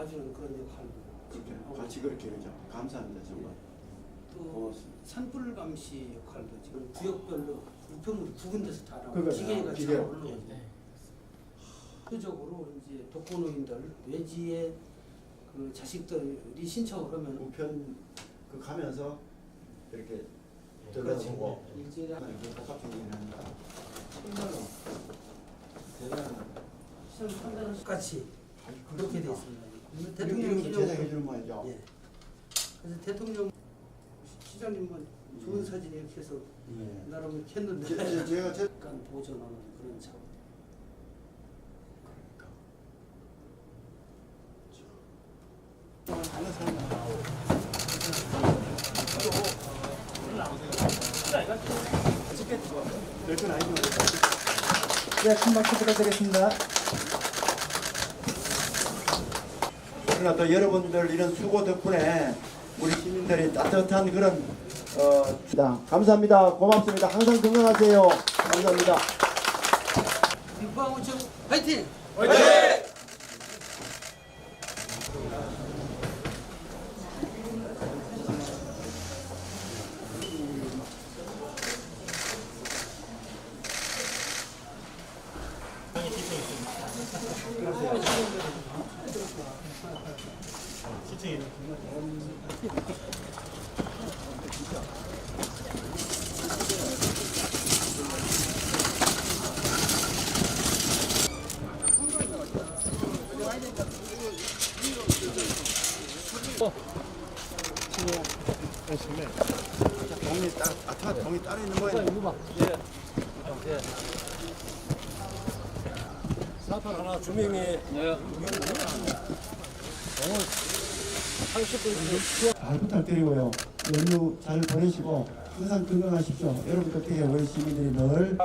봐주는 그런 역할도 그렇게 하고 같이 그렇게 그죠. 감사합니다 정말. 또 고맙습니다. 산불 감시 역할도 지금 구역별로 우편물이 두 군데서 다 나오고. 기계가 기계. 잘 올라오죠. 대표적으로 이제 독거노인들 외지에 그 자식들이 신청을 하면 우편 그 가면서 이렇게 그렇지. 들어보고 일제히 한- 이렇게 복합적인 한다. 정말로 대단하다. 시험 판단을 같이 그렇게 돼. 있습니다. 대통령 기념 제작해 주는 모양이죠. 예. 그래서 대통령 시장님은 좋은 사진 이렇게 해서 예. 나름 이렇게 했는데 제- 제- 제가 제 약간 보존하는 그런 차원. 아는 사람 별건 아니지만 네, 큰 박수 부탁드리겠습니다. 그러나 또 여러분들 이런 수고 덕분에 우리 시민들이 따뜻한 그런 어 자, 감사합니다. 고맙습니다. 항상 건강하세요. 감사합니다. 육방우청 화이팅! 동이 따 아타 동이 따로 있는 거예요 사판 하나 주민이. 잘 부탁드리고요. 연휴 잘 보내시고 항상 건강하십시오. 여러분 덕분에 우리 시민들이 늘